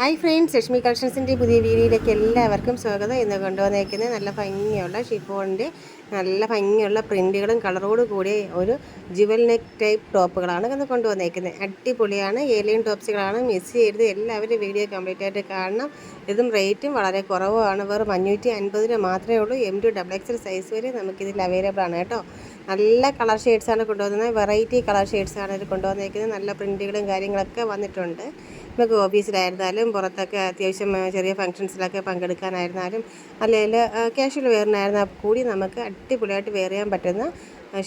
Hi friends Lakshmi കളക്ഷൻസിന്റെ പുതിയ വീഡിയോയിലേക്ക് എല്ലാവർക്കും സ്വാഗതം. ഇന്ന് കൊണ്ടുവന്നേക്കുന്നത് നല്ല ഭംഗിയുള്ള ഷിഫോണിന്റെ നല്ല ഭംഗിയുള്ള പ്രിന്റുകളും കളറോട് കൂടിയ ഒരു ജുവൽ നെക്ക് ടൈപ്പ് ടോപ്പുകളാണ് ഇന്ന് കൊണ്ടുവന്നേക്കുന്നത്. അടിപൊളിയാണ് ഏലിയൻ ടോപ്സുകളാണ്. മിസ് ചെയ്യരുത് എല്ലാവരും വീഡിയോ കംപ്ലീറ്റ് ആയിട്ട് കാണണം. ഇതും റേറ്റും വളരെ കുറവാണ് വെറും അഞ്ഞൂറ്റി അൻപത് രൂപ മാത്രമേ ഉള്ളൂ. M to double XL size വരെ നമുക്കിതിൽ അവൈലബിൾ ആണ് കേട്ടോ. നല്ല കളർ ഷെയ്ഡ്സാണ് കൊണ്ടുവന്നത്. വെറൈറ്റി കളർ ഷെയ്ഡ്സാണ് ഇത് കൊണ്ടുവന്നേക്കുന്നത്. നല്ല പ്രിന്റുകളും കാര്യങ്ങളൊക്കെ വന്നിട്ടുണ്ട്. നമുക്ക് ഓഫീസിലായിരുന്നാലും പുറത്തൊക്കെ അത്യാവശ്യം ചെറിയ ഫംഗ്ഷൻസിലൊക്കെ പങ്കെടുക്കാനായിരുന്നാലും അല്ലെങ്കിൽ ക്യാഷ്വൽ വെയറിനായിരുന്നാൽ കൂടി നമുക്ക് അടിപൊളിയായിട്ട് വെയർ ചെയ്യാൻ പറ്റുന്ന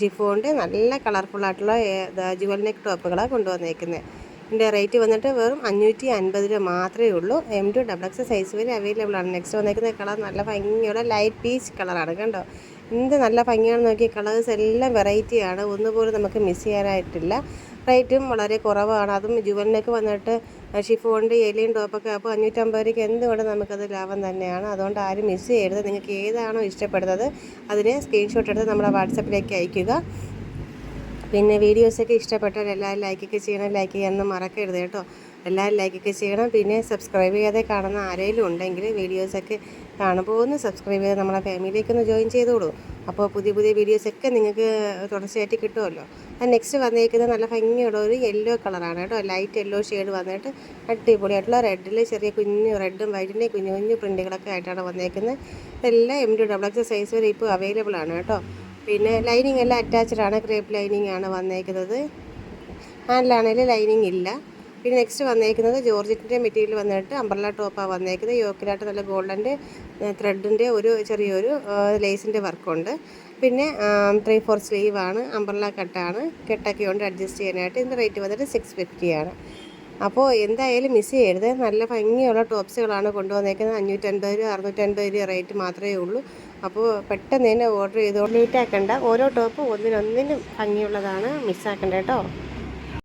ഷിഫോണിന്റെ നല്ല കളർഫുള്ളായിട്ടുള്ള ജുവൽ നെക്ക് ടോപ്പുകളാണ് കൊണ്ടുവന്നേക്കുന്നത് ഇതിന്റെ റേറ്റ് വന്നിട്ട് വെറും അഞ്ഞൂറ്റി അൻപത് രൂപ മാത്രമേ ഉള്ളൂ. M to double X size വരെ അവൈലബിൾ ആണ്. നെക്സ്റ്റ് വന്നേക്കുന്ന കളർ നല്ല ഭംഗിയുള്ള ലൈറ്റ് പീച്ച് കളറാണ് കണ്ടോ? എന്ത് നല്ല ഭംഗിയാണെന്ന് നോക്കിയ കളേഴ്സ് എല്ലാം വെറൈറ്റിയാണ് ഒന്നുപോലും നമുക്ക് മിസ് ചെയ്യാനായിട്ടില്ല. റേറ്റും വളരെ കുറവാണ്. അതും ജുവലിനൊക്കെ വന്നിട്ട് ഷിഫോണിന്റെ എലിയും ടോപ്പൊക്കെ അപ്പോൾ അഞ്ഞൂറ്റമ്പത് രൂപയ്ക്ക് എന്തുകൊണ്ട് നമുക്കത് ലാഭം തന്നെയാണ്. അതുകൊണ്ട് ആരും മിസ് ചെയ്യരുത്. നിങ്ങൾക്ക് ഏതാണോ ഇഷ്ടപ്പെടുന്നത് അതിന് സ്ക്രീൻഷോട്ട് എടുത്ത് നമ്മുടെ വാട്സപ്പിലേക്ക് അയയ്ക്കുക. പിന്നെ വീഡിയോസൊക്കെ ഇഷ്ടപ്പെട്ടാൽ എല്ലാവരും ലൈക്കൊക്കെ ചെയ്യണം. ലൈക്ക് ചെയ്യാനൊന്നും മറക്കരുത് കേട്ടോ. എല്ലാവരും ലൈക്കൊക്കെ ചെയ്യണം. പിന്നെ സബ്സ്ക്രൈബ് ചെയ്യാതെ കാണുന്ന ആരെങ്കിലും ഉണ്ടെങ്കിൽ വീഡിയോസൊക്കെ കാണുമ്പോൾ ഒന്ന് സബ്സ്ക്രൈബ് ചെയ്ത് നമ്മളെ ഫാമിലിയൊക്കെ ഒന്ന് ജോയിൻ ചെയ്തോളൂ അപ്പോൾ പുതിയ പുതിയ വീഡിയോസൊക്കെ നിങ്ങൾക്ക് തുടർച്ചയായിട്ട് കിട്ടുമല്ലോ. അത് നെക്സ്റ്റ് വന്നേക്കുന്നത് നല്ല ഭംഗിയുള്ള ഒരു യെല്ലോ കളറാണ് കേട്ടോ. ലൈറ്റ് യെല്ലോ ഷെയ്ഡ് വന്നിട്ട് അടിപൊളിയായിട്ടുള്ള റെഡിൽ ചെറിയ കുഞ്ഞു റെഡും വൈറ്റിന്റെ കുഞ്ഞു കുഞ്ഞു പ്രിന്റുകളൊക്കെ ആയിട്ടാണ് വന്നേക്കുന്നത്. ഇതെല്ലാം M D double X size വരെ ഇപ്പോൾ അവൈലബിൾ ആണ് കേട്ടോ. പിന്നെ ലൈനിങ് എല്ലാം അറ്റാച്ച്ഡ് ആണ്. ക്രേപ്പ് ലൈനിങ് ആണ് വന്നേക്കുന്നത്. ഹാൻഡിലാണെങ്കിൽ ലൈനിങ് ഇല്ല. പിന്നെ നെക്സ്റ്റ് വന്നേക്കുന്നത് ജോർജറ്റിന്റെ മെറ്റീരിയൽ വന്നിട്ട് അംബ്രല ടോപ്പാണ് വന്നേക്കുന്നത്. യോക്കിലായിട്ട് നല്ല ഗോൾഡന്റെ ത്രെഡിന്റെ ഒരു ചെറിയൊരു ലേസിന്റെ വർക്കുണ്ട്. പിന്നെ ത്രീ ഫോർ സ്ലീവാണ് അംബ്രല കട്ടാണ്. കെട്ടൊക്കെ ഉണ്ട്. അഡ്ജസ്റ്റ് ചെയ്യാനായിട്ട്. ഇതിന്റെ റേറ്റ് വന്നിട്ട് സിക്സ് ഫിഫ്റ്റിയാണ് അപ്പോൾ എന്തായാലും മിസ് ചെയ്യരുത്. നല്ല ഭംഗിയുള്ള ടോപ്സുകളാണ് കൊണ്ടുവന്നേക്കുന്നത്. അഞ്ഞൂറ്റൻപത് രൂപ അറുന്നൂറ്റൻപത് രൂപ റേറ്റ് മാത്രമേ ഉള്ളൂ. അപ്പോൾ പെട്ടെന്ന് തന്നെ ഓർഡർ ചെയ്തോണ്ട് ലേറ്റ് ആക്കണ്ട. ഓരോ ടോപ്പും ഒന്നിനൊന്നിനും ഭംഗിയുള്ളതാണ് മിസ്സാക്കണ്ട കേട്ടോ